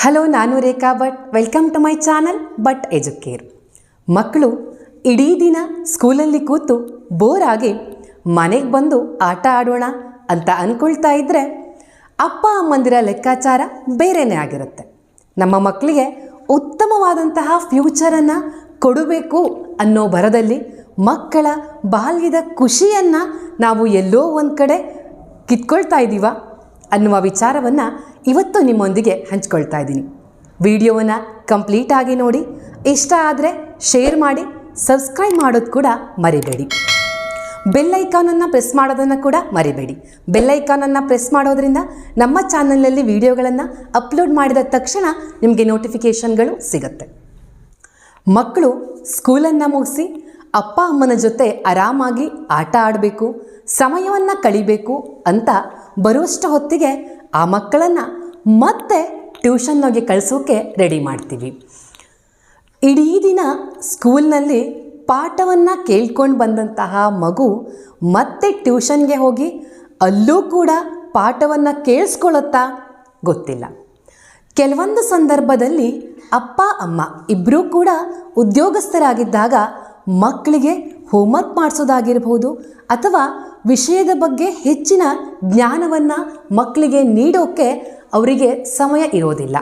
Hello ನಾನು Rekha Bhat welcome to my channel but educare ಮಕ್ಕಳು ಇಡೀ ದಿನ ಸ್ಕೂಲಲ್ಲಿ ಕೂತು ಬೋರ್ ಆಗಿ ಮನೆಗೆ ಬಂದು ಆಟ ಆಡೋಣ ಅಂತ ಅಂದ್ಕೊಳ್ತಾ ಇದ್ದರೆ ಅಪ್ಪ, ಅಮ್ಮಂದಿರ ಲೆಕ್ಕಾಚಾರ ಬೇರೆಯೇ ಆಗಿರುತ್ತೆ. ನಮ್ಮ ಮಕ್ಕಳಿಗೆ ಉತ್ತಮವಾದಂತಹ ಫ್ಯೂಚರನ್ನು ಕೊಡಬೇಕು ಅನ್ನೋ ಭರದಲ್ಲಿ ಮಕ್ಕಳ ಬಾಲ್ಯದ ಖುಷಿಯನ್ನು ನಾವು ಎಲ್ಲೋ ಒಂದು ಕಡೆ ಕಿತ್ಕೊಳ್ತಾ ಇದ್ದೀವ ಅನ್ನುವ ವಿಚಾರವನ್ನು ಇವತ್ತು ನಿಮ್ಮೊಂದಿಗೆ ಹಂಚ್ಕೊಳ್ತಾ ಇದ್ದೀನಿ. ವಿಡಿಯೋವನ್ನು ಕಂಪ್ಲೀಟ್ ಆಗಿ ನೋಡಿ, ಇಷ್ಟ ಆದರೆ ಶೇರ್ ಮಾಡಿ, ಸಬ್ಸ್ಕ್ರೈಬ್ ಮಾಡೋದು ಕೂಡ ಮರಿಬೇಡಿ. ಬೆಲ್ ಐಕಾನನ್ನು ಪ್ರೆಸ್ ಮಾಡೋದನ್ನು ಕೂಡ ಮರಿಬೇಡಿ. ಬೆಲ್ ಐಕಾನನ್ನು ಪ್ರೆಸ್ ಮಾಡೋದ್ರಿಂದ ನಮ್ಮ ಚಾನಲಲ್ಲಿ ವಿಡಿಯೋಗಳನ್ನು ಅಪ್ಲೋಡ್ ಮಾಡಿದ ತಕ್ಷಣ ನಿಮಗೆ ನೋಟಿಫಿಕೇಷನ್ಗಳು ಸಿಗುತ್ತೆ. ಮಕ್ಕಳು ಸ್ಕೂಲನ್ನು ಮುಗಿಸಿ ಅಪ್ಪ ಅಮ್ಮನ ಜೊತೆ ಆರಾಮಾಗಿ ಆಟ ಆಡಬೇಕು, ಸಮಯವನ್ನು ಕಳಿಬೇಕು ಅಂತ ಬರುವಷ್ಟು ಹೊತ್ತಿಗೆ ಆ ಮಕ್ಕಳನ್ನು ಮತ್ತೆ ಟ್ಯೂಷನ್ಗೆ ಕಳಿಸೋಕೆ ರೆಡಿ ಮಾಡ್ತೀವಿ. ಇಡೀ ದಿನ ಸ್ಕೂಲ್ನಲ್ಲಿ ಪಾಠವನ್ನು ಕೇಳ್ಕೊಂಡು ಬಂದಂತಹ ಮಗು ಮತ್ತೆ ಟ್ಯೂಷನ್ಗೆ ಹೋಗಿ ಅಲ್ಲೂ ಕೂಡ ಪಾಠವನ್ನು ಕೇಳಿಸ್ಕೊಳ್ಳುತ್ತಾ ಗೊತ್ತಿಲ್ಲ. ಕೆಲವೊಂದು ಸಂದರ್ಭದಲ್ಲಿ ಅಪ್ಪ, ಅಮ್ಮ ಇಬ್ಬರೂ ಕೂಡ ಉದ್ಯೋಗಸ್ಥರಾಗಿದ್ದಾಗ ಮಕ್ಕಳಿಗೆ ಹೋಮ್ವರ್ಕ್ ಮಾಡಿಸೋದಾಗಿರ್ಬೋದು ಅಥವಾ ವಿಷಯದ ಬಗ್ಗೆ ಹೆಚ್ಚಿನ ಜ್ಞಾನವನ್ನು ಮಕ್ಕಳಿಗೆ ನೀಡೋಕ್ಕೆ ಅವರಿಗೆ ಸಮಯ ಇರೋದಿಲ್ಲ.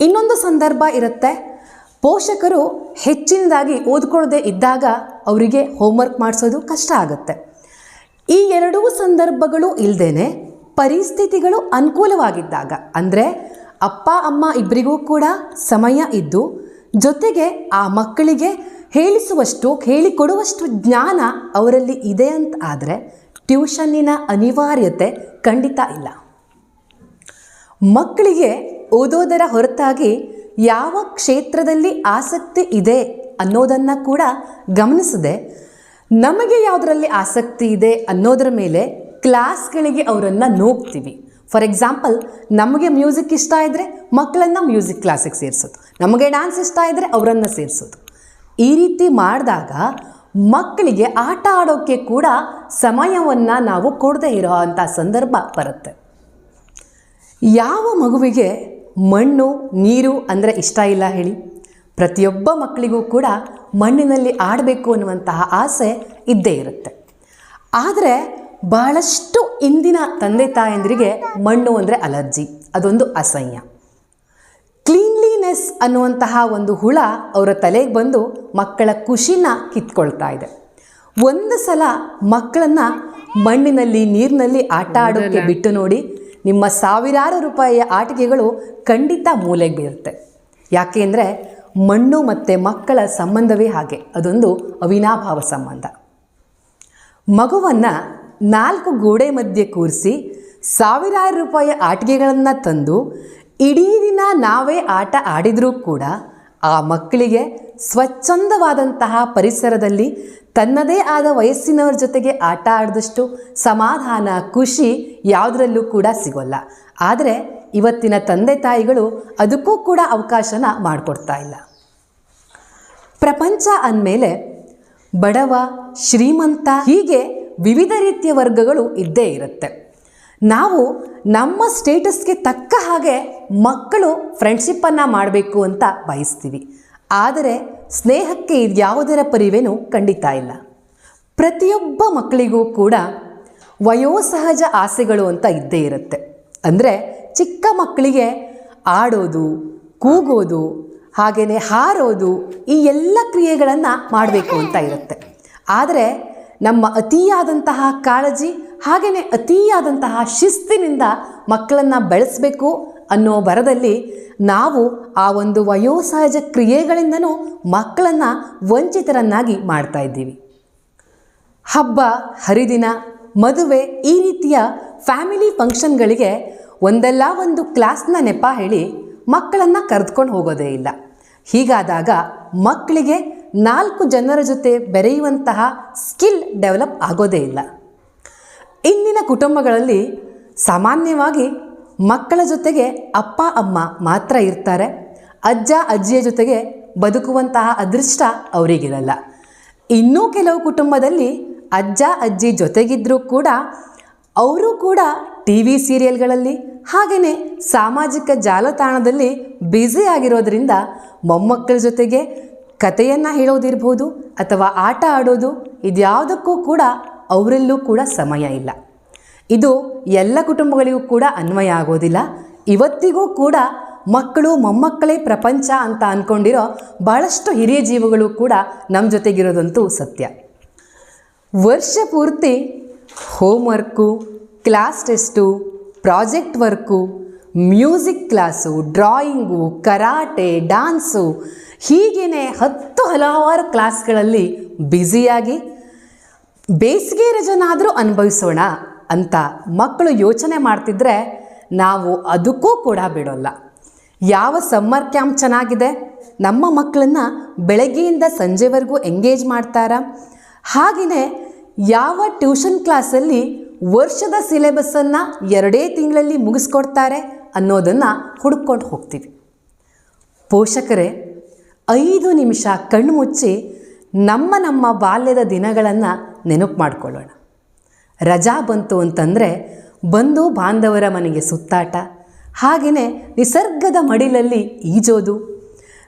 ಇನ್ನೊಂದು ಸಂದರ್ಭ ಇರುತ್ತೆ. ಪೋಷಕರು ಹೆಚ್ಚಿನದಾಗಿ ಓದ್ಕೊಳ್ಳದೆ ಇದ್ದಾಗ ಅವರಿಗೆ ಹೋಮ್ವರ್ಕ್ ಮಾಡಿಸೋದು ಕಷ್ಟ ಆಗುತ್ತೆ. ಈ ಎರಡೂ ಸಂದರ್ಭಗಳು ಇಲ್ಲದೇ ಪರಿಸ್ಥಿತಿಗಳು ಅನುಕೂಲವಾಗಿದ್ದಾಗ, ಅಂದರೆ ಅಪ್ಪ, ಅಮ್ಮ ಇಬ್ಬರಿಗೂ ಕೂಡ ಸಮಯ ಇದ್ದು ಜೊತೆಗೆ ಆ ಮಕ್ಕಳಿಗೆ ಹೇಳಿಸುವಷ್ಟು, ಹೇಳಿಕೊಡುವಷ್ಟು ಜ್ಞಾನ ಅವರಲ್ಲಿ ಇದೆ ಅಂತ ಆದರೆ ಟ್ಯೂಷನ್ನಿನ ಅನಿವಾರ್ಯತೆ ಖಂಡಿತ ಇಲ್ಲ. ಮಕ್ಕಳಿಗೆ ಓದೋದರ ಹೊರತಾಗಿ ಯಾವ ಕ್ಷೇತ್ರದಲ್ಲಿ ಆಸಕ್ತಿ ಇದೆ ಅನ್ನೋದನ್ನು ಕೂಡ ಗಮನಿಸದೆ ನಮಗೆ ಯಾವುದರಲ್ಲಿ ಆಸಕ್ತಿ ಇದೆ ಅನ್ನೋದರ ಮೇಲೆ ಕ್ಲಾಸ್ಗಳಿಗೆ ಅವರನ್ನು ನೋಗ್ತೀವಿ ಫಾರ್ ಎಕ್ಸಾಂಪಲ್ ನಮಗೆ ಮ್ಯೂಸಿಕ್ ಇಷ್ಟ ಇದ್ದರೆ ಮಕ್ಕಳನ್ನು ಮ್ಯೂಸಿಕ್ ಕ್ಲಾಸಿಗೆ ಸೇರಿಸೋದು. ನಮಗೆ ಡ್ಯಾನ್ಸ್ ಇಷ್ಟ ಇದ್ದರೆ ಅವರನ್ನು ಸೇರಿಸೋದು. ಈ ರೀತಿ ಮಾಡಿದಾಗ ಮಕ್ಕಳಿಗೆ ಆಟ ಆಡೋಕ್ಕೆ ಕೂಡ ಸಮಯವನ್ನು ನಾವು ಕೊಡದೇ ಇರೋ ಅಂಥ ಸಂದರ್ಭ ಬರುತ್ತೆ. ಯಾವ ಮಗುವಿಗೆ ಮಣ್ಣು, ನೀರು ಅಂದರೆ ಇಷ್ಟ ಇಲ್ಲ ಹೇಳಿ? ಪ್ರತಿಯೊಬ್ಬ ಮಕ್ಕಳಿಗೂ ಕೂಡ ಮಣ್ಣಿನಲ್ಲಿ ಆಡಬೇಕು ಅನ್ನುವಂತಹ ಆಸೆ ಇದ್ದೇ ಇರುತ್ತೆ. ಆದರೆ ಬಹಳಷ್ಟು ಇಂದಿನ ತಂದೆ ತಾಯಂದಿರಿಗೆ ಮಣ್ಣು ಅಂದರೆ ಅಲರ್ಜಿ, ಅದೊಂದು ಅಸಹ್ಯ. ಕ್ಲೀನ್ಲಿನೆಸ್ ಅನ್ನುವಂತಹ ಒಂದು ಹುಳ ಅವರ ತಲೆಗೆ ಬಂದು ಮಕ್ಕಳ ಖುಷಿನ ಕಿತ್ಕೊಳ್ತಾ ಇದೆ. ಒಂದು ಸಲ ಮಕ್ಕಳನ್ನ ಮಣ್ಣಿನಲ್ಲಿ ನೀರಿನಲ್ಲಿ ಆಟ ಆಡೋಕ್ಕೆ ಬಿಟ್ಟು ನೋಡಿ ನಿಮ್ಮ ಸಾವಿರಾರು ರೂಪಾಯಿಯ ಆಟಿಕೆಗಳು ಖಂಡಿತ ಮೂಲೆಗೆ ಬೀರುತ್ತೆ. ಯಾಕೆ ಅಂದರೆ ಮಣ್ಣು ಮತ್ತು ಮಕ್ಕಳ ಸಂಬಂಧವೇ ಹಾಗೆ. ಅದೊಂದು ಅವಿನಾಭಾವ ಸಂಬಂಧ. ಮಗುವನ್ನು ನಾಲ್ಕು ಗೋಡೆ ಮಧ್ಯೆ ಕೂರಿಸಿ ಸಾವಿರಾರು ರೂಪಾಯಿ ಆಟಿಕೆಗಳನ್ನು ತಂದು ಇಡೀ ದಿನ ನಾವೇ ಆಟ ಆಡಿದರೂ ಕೂಡ ಆ ಮಕ್ಕಳಿಗೆ ಸ್ವಚ್ಛಂದವಾದಂತಹ ಪರಿಸರದಲ್ಲಿ ತನ್ನದೇ ಆದ ವಯಸ್ಸಿನವ್ರ ಜೊತೆಗೆ ಆಟ ಆಡಿದಷ್ಟು ಸಮಾಧಾನ, ಖುಷಿ ಯಾವುದರಲ್ಲೂ ಕೂಡ ಸಿಗೋಲ್ಲ. ಆದರೆ ಇವತ್ತಿನ ತಂದೆ ತಾಯಿಗಳು ಅದಕ್ಕೂ ಕೂಡ ಅವಕಾಶನ ಮಾಡಿಕೊಡ್ತಾ ಇಲ್ಲ. ಪ್ರಪಂಚ ಅಂದಮೇಲೆ ಬಡವ, ಶ್ರೀಮಂತ ಹೀಗೆ ವಿವಿಧ ರೀತಿಯ ವರ್ಗಗಳು ಇದ್ದೇ ಇರುತ್ತೆ. ನಾವು ನಮ್ಮ ಸ್ಟೇಟಸ್ಗೆ ತಕ್ಕ ಹಾಗೆ ಮಕ್ಕಳು ಫ್ರೆಂಡ್ಶಿಪ್ಪನ್ನು ಮಾಡಬೇಕು ಅಂತ ಬಯಸ್ತೀವಿ. ಆದರೆ ಸ್ನೇಹಕ್ಕೆ ಯಾವುದರ ಪರಿವೇನು ಖಂಡಿತ ಇಲ್ಲ. ಪ್ರತಿಯೊಬ್ಬ ಮಕ್ಕಳಿಗೂ ಕೂಡ ವಯೋಸಹಜ ಆಸೆಗಳು ಅಂತ ಇದ್ದೇ ಇರುತ್ತೆ. ಅಂದರೆ ಚಿಕ್ಕ ಮಕ್ಕಳಿಗೆ ಆಡೋದು, ಕೂಗೋದು ಹಾಗೆಯೇ ಹಾರೋದು ಈ ಎಲ್ಲ ಕ್ರಿಯೆಗಳನ್ನು ಮಾಡಬೇಕು ಅಂತ ಇರುತ್ತೆ. ಆದರೆ ನಮ್ಮ ಅತಿಯಾದಂತಹ ಕಾಳಜಿ ಹಾಗೆಯೇ ಅತಿಯಾದಂತಹ ಶಿಸ್ತಿನಿಂದ ಮಕ್ಕಳನ್ನು ಬೆಳೆಸಬೇಕು ಅನ್ನೋ ಬರದಲ್ಲಿ ನಾವು ಆ ಒಂದು ವಯೋಸಹಜ ಕ್ರಿಯೆಗಳಿಂದನೂ ಮಕ್ಕಳನ್ನು ವಂಚಿತರನ್ನಾಗಿ ಮಾಡ್ತಾ ಇದ್ದೀವಿ. ಹಬ್ಬ, ಹರಿದಿನ, ಮದುವೆ ಈ ರೀತಿಯ ಫ್ಯಾಮಿಲಿ ಫಂಕ್ಷನ್ಗಳಿಗೆ ಒಂದಲ್ಲ ಒಂದು ಕ್ಲಾಸ್ನ ನೆಪ ಹೇಳಿ ಮಕ್ಕಳನ್ನು ಕರೆದುಕೊಂಡು ಹೋಗೋದೇ ಇಲ್ಲ. ಹೀಗಾದಾಗ ಮಕ್ಕಳಿಗೆ ನಾಲ್ಕು ಜನರ ಜೊತೆ ಬೆರೆಯುವಂತಹ ಸ್ಕಿಲ್ ಡೆವಲಪ್ ಆಗೋದೇ ಇಲ್ಲ. ಇಂದಿನ ಕುಟುಂಬಗಳಲ್ಲಿ ಸಾಮಾನ್ಯವಾಗಿ ಮಕ್ಕಳ ಜೊತೆಗೆ ಅಪ್ಪ, ಅಮ್ಮ ಮಾತ್ರ ಇರ್ತಾರೆ. ಅಜ್ಜ, ಅಜ್ಜಿಯ ಜೊತೆಗೆ ಬದುಕುವಂತಹ ಅದೃಷ್ಟ ಅವರಿಗಿರಲ್ಲ. ಇನ್ನೂ ಕೆಲವು ಕುಟುಂಬದಲ್ಲಿ ಅಜ್ಜ, ಅಜ್ಜಿ ಜೊತೆಗಿದ್ದರೂ ಕೂಡ ಅವರು ಕೂಡ ಟಿ ವಿ ಸೀರಿಯಲ್ಗಳಲ್ಲಿ ಹಾಗೆಯೇ ಸಾಮಾಜಿಕ ಜಾಲತಾಣದಲ್ಲಿ ಬ್ಯುಸಿ ಆಗಿರೋದರಿಂದ ಮೊಮ್ಮಕ್ಕಳ ಜೊತೆಗೆ ಕಥೆಯನ್ನು ಹೇಳೋದಿರ್ಬೋದು ಅಥವಾ ಆಟ ಆಡೋದು ಇದ್ಯಾವುದಕ್ಕೂ ಕೂಡ ಅವರಲ್ಲೂ ಕೂಡ ಸಮಯ ಇಲ್ಲ. ಇದು ಎಲ್ಲ ಕುಟುಂಬಗಳಿಗೂ ಕೂಡ ಅನ್ವಯ ಆಗೋದಿಲ್ಲ. ಇವತ್ತಿಗೂ ಕೂಡ ಮಕ್ಕಳು ಮೊಮ್ಮಕ್ಕಳೇ ಪ್ರಪಂಚ ಅಂತ ಅಂದ್ಕೊಂಡಿರೋ ಭಾಳಷ್ಟು ಹಿರಿಯ ಜೀವಗಳು ಕೂಡ ನಮ್ಮ ಜೊತೆಗಿರೋದಂತೂ ಸತ್ಯ. ವರ್ಷ ಪೂರ್ತಿ homework, class test, project work, music class, drawing, karate, dance ಹೀಗೇ ಹತ್ತು ಹಲವಾರು ಕ್ಲಾಸ್ಗಳಲ್ಲಿ ಬ್ಯುಸಿಯಾಗಿ ಬೇಸಿಗೆ ರಜನಾದರೂ ಅನುಭವಿಸೋಣ ಅಂತ ಮಕ್ಕಳು ಯೋಚನೆ ಮಾಡ್ತಿದ್ರೆ ನಾವು ಅದಕ್ಕೂ ಕೂಡ ಬಿಡೋಲ್ಲ. ಯಾವ ಸಮ್ಮರ್ ಕ್ಯಾಂಪ್ ಚೆನ್ನಾಗಿದೆ? ನಮ್ಮ ಮಕ್ಕಳನ್ನ ಬೆಳಗ್ಗೆಯಿಂದ ಸಂಜೆವರೆಗೂ ಎಂಗೇಜ್ ಮಾಡ್ತಾರಾ? ಹಾಗೆಯೇ ಯಾವ ಟ್ಯೂಷನ್ ಕ್ಲಾಸಲ್ಲಿ ವರ್ಷದ ಸಿಲೆಬಸ್ಸನ್ನು ಎರಡೇ ತಿಂಗಳಲ್ಲಿ ಮುಗಿಸ್ಕೊಡ್ತಾರೆ ಅನ್ನೋದನ್ನು ಹುಡುಕೊಂಡು ಹೋಗ್ತೀವಿ. ಪೋಷಕರೇ, ಐದು ನಿಮಿಷ ಕಣ್ಣು ಮುಚ್ಚಿ ನಮ್ಮ ನಮ್ಮ ಬಾಲ್ಯದ ದಿನಗಳನ್ನು ನೆನಪು ಮಾಡಿಕೊಳ್ಳೋಣ. ರಜಾ ಬಂತು ಅಂತಂದರೆ ಬಂಧು ಬಾಂಧವರ ಮನೆಗೆ ಸುತ್ತಾಟ ಹಾಗೆಯೇ ನಿಸರ್ಗದ ಮಡಿಲಲ್ಲಿ ಈಜೋದು.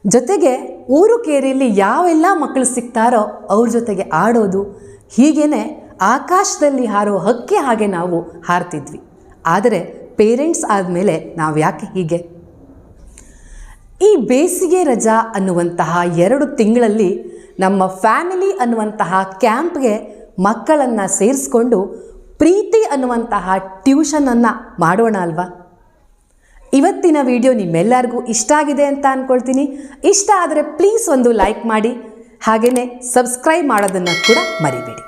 ಜೊತೆಗೆ ಊರು ಕೇರಿಯಲ್ಲಿ ಯಾವೆಲ್ಲ ಮಕ್ಕಳು ಸಿಗ್ತಾರೋ ಅವ್ರ ಜೊತೆಗೆ ಆಡೋದು. ಹೀಗೇ ಆಕಾಶದಲ್ಲಿ ಹಾರೋ ಹಕ್ಕಿ ಹಾಗೆ ನಾವು ಹಾರ್ತಿದ್ವಿ. ಆದರೆ ಪೇರೆಂಟ್ಸ್ ಆದಮೇಲೆ ನಾವು ಯಾಕೆ ಹೀಗೆ? ಈ ಬೇಸಿಗೆ ರಜಾ ಅನ್ನುವಂತಹ ಎರಡು ತಿಂಗಳಲ್ಲಿ ನಮ್ಮ ಫ್ಯಾಮಿಲಿ ಅನ್ನುವಂತಹ ಕ್ಯಾಂಪ್ಗೆ ಮಕ್ಕಳನ್ನು ಸೇರಿಸ್ಕೊಂಡು ಪ್ರೀತಿ ಅನ್ನುವಂತಹ ಟ್ಯೂಷನನ್ನು ಮಾಡೋಣ ಅಲ್ವಾ? ಇವತ್ತಿನ ವಿಡಿಯೋ ನಿಮ್ಮೆಲ್ಲರಿಗೂ ಇಷ್ಟ ಆಗಿದೆ ಅಂತ ಅಂದ್ಕೊಳ್ತೀನಿ ಇಷ್ಟ ಆದರೆ ಪ್ಲೀಸ್ ಒಂದು ಲೈಕ್ ಮಾಡಿ ಹಾಗೆಯೇ ಸಬ್ಸ್ಕ್ರೈಬ್ ಮಾಡೋದನ್ನು ಕೂಡ ಮರಿಬೇಡಿ.